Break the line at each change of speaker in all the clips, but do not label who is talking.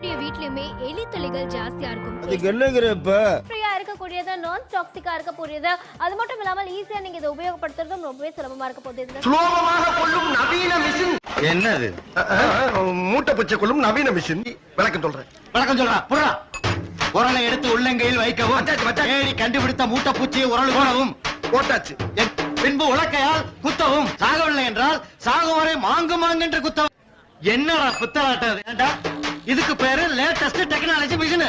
வீட்லயுமே எலி தொல்லைகள் ஜாஸ்தியா இருக்கும்.
அதுக்கு
ஃப்ரீயா இருக்கக்கூடியது நான் டாக்ஸிக்கா இருக்கக்கூடியது அது மட்டும் இல்லாமல் ஈஸியா நீங்க இதை உபயோகப்படுத்துறதும் ரொம்பவே சுலபமா இருக்க போகுது இதுல.
சுலோகமாக கொள்ளும் நவீன மிஷின்
என்னது?
மூட்டை பச்சை கொள்ளும் நவீன மிஷின் விளக்கம் சொல்றேன்.
வணக்கம் சொல்றா புறா உரலை எடுத்து உள்ளங்கையில் வைக்கவும். தேடி கண்டுபிடித்த மூட்டைப்பூச்சியை உரல் போடவும்.
போட்டாச்சு.
என் பின்பு உலக்கையால் குத்தவும். சாகவில்லை என்றால் சாகும் வரை மாங்கு மாங்கு என்று குத்தவும். என்னடா புத்தலாட்டம் இது? இதுக்கு பேரு லேட்டஸ்ட் டெக்னாலஜி மிஷின்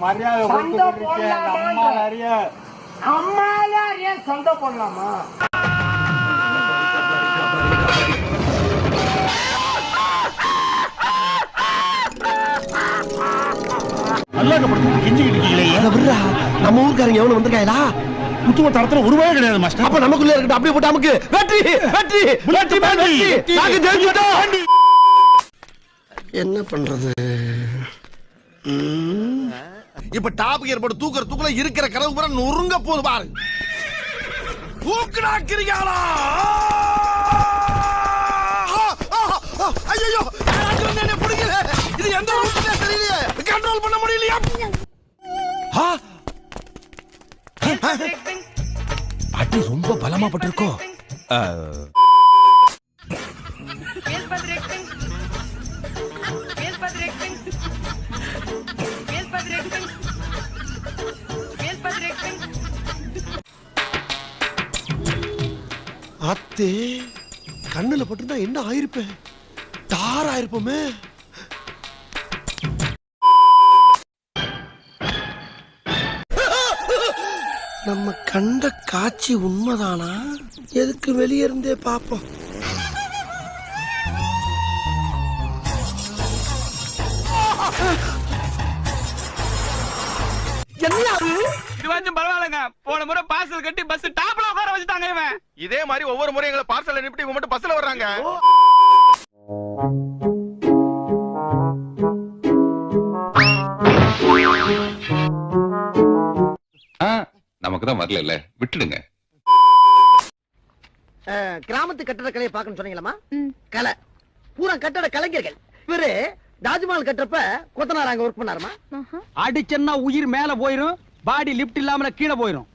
மரியாதை இருக்கேன். அந்த அம்மா நிறைய
அம்மாலாம் ஏன் சண்டை போடலாமா
நம்ம ஊர்க்காரங்க எவனு வந்திருக்காங்களா?
தரத்துல கிடையாது மாஸ்டர்.
அப்ப நமக்குள்ள இருக்கட்டும். அப்படியே போட்டு நமக்கு வெற்றி வெற்றி வெற்றி மேல் வெற்றி நாங்க ஜெயிச்சிட்டோம் என்ன பண்றது?
இப்ப டாப் கியர் போட்டு தூக்குற தூக்குல இருக்கிற கனவு பூரா நொறுங்க போது பாரு. தூக்குனாக்கிறீங்களா ஐயோ என்ன பிடிக்கல. இது எந்த ரூட்ல தெரியலையே. கண்ட்ரோல் பண்ண முடியலையா? ஆ? அடி ரொம்ப பலமா பட்டிருக்கோம்
அத்தே கண்ணுல பட்டிருந்தா என்ன ஆயிருப்பேன் டார் ஆயிருப்போமே. நம்ம கண்ட காட்சி உண்மைதானா? எதுக்கு வெளியே இருந்தே
வந்து பரவாயில்லங்க. போன முறை பார்சல் கட்டி பஸ் டாப்ல உட்கார வச்சுட்டாங்க இவன்.
இதே மாதிரி ஒவ்வொரு முறையும் எங்களை பார்சல் அனுப்பிட்டு இவங்க மட்டும் பஸ்ல வர்றாங்க.
நமக்கு தான் வரல விட்டுடுங்க
கிராமத்து கட்டட கலையை பார்க்கணும் சொன்னீங்களா கலை. பூரா கட்டட கலைஞர்கள். இவரு தாஜ்மஹால் கட்டுறப்ப கொத்தனார் அங்க ஒர்க் பண்ணாருமா?
அடிச்சன்னா உயிர் மேல போயிரும் பாடி லிப்ட் இல்லாம கீழே போயிரும்.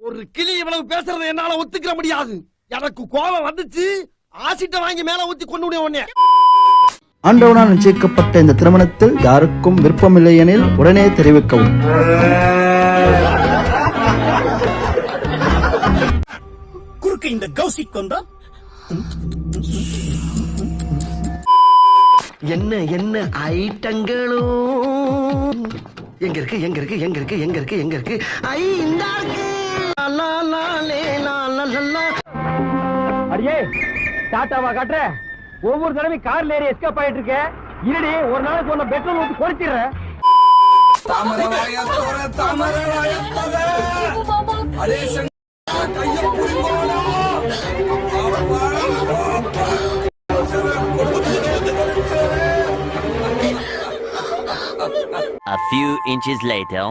ஒரு கிளி இவ்வளவு பேசுறதை என்னால ஒத்துக்கிற முடியாது. எனக்கு கோபம் வந்துச்சு ஆசிட்ட வாங்கி மேல ஊத்தி கொண்டு முடியும் உடனே
ஆண்டவனால் நிச்சயிக்கப்பட்ட இந்த திருமணத்தில் யாருக்கும் விருப்பமில்லை எனில் உடனே தெரிவிக்கவும்.
குறுக்கு இந்த கௌசிக் வந்தா
என்ன என்ன ஐட்டங்களோ? எங்க இருக்கு எங்க இருக்கு எங்க இருக்கு எங்க இருக்கு எங்க இருக்கு? ஐ இந்த இருக்கு.
அடியே டாட்டாவா காட்டுற? ஒவ்வொரு தடவையும் கார்ல ஏறி எஸ்கேப் ஆயிட்டு இருக்க. இருடி ஒரு நாளைக்கு ஒன்னு பெட்ரோல் ஊத்தி குறைச்சிடுறேன்
A few inches later.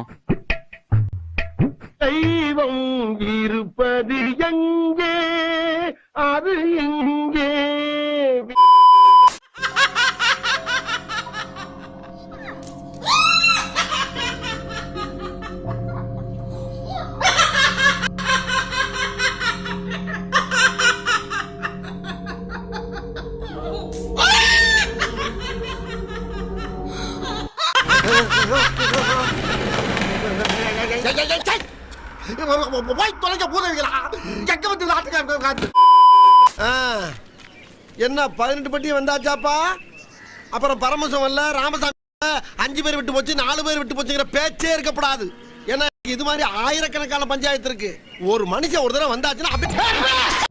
தெய்வம் இருப்பது எங்கே?
போய் தொலைக்க போதுவீங்களா எங்க வந்து நாட்டுக்கு
என்ன பதினெட்டு பட்டி வந்தாச்சாப்பா? அப்புறம் பரமசம் வரல ராமசாமி அஞ்சு பேர் விட்டு போச்சு நாலு பேர் விட்டு போச்சுங்கிற பேச்சே இருக்கப்படாது ஏன்னா இது மாதிரி ஆயிரக்கணக்கான பஞ்சாயத்து இருக்கு. ஒரு மனுஷன் ஒரு தடவை வந்தாச்சுன்னா அப்படி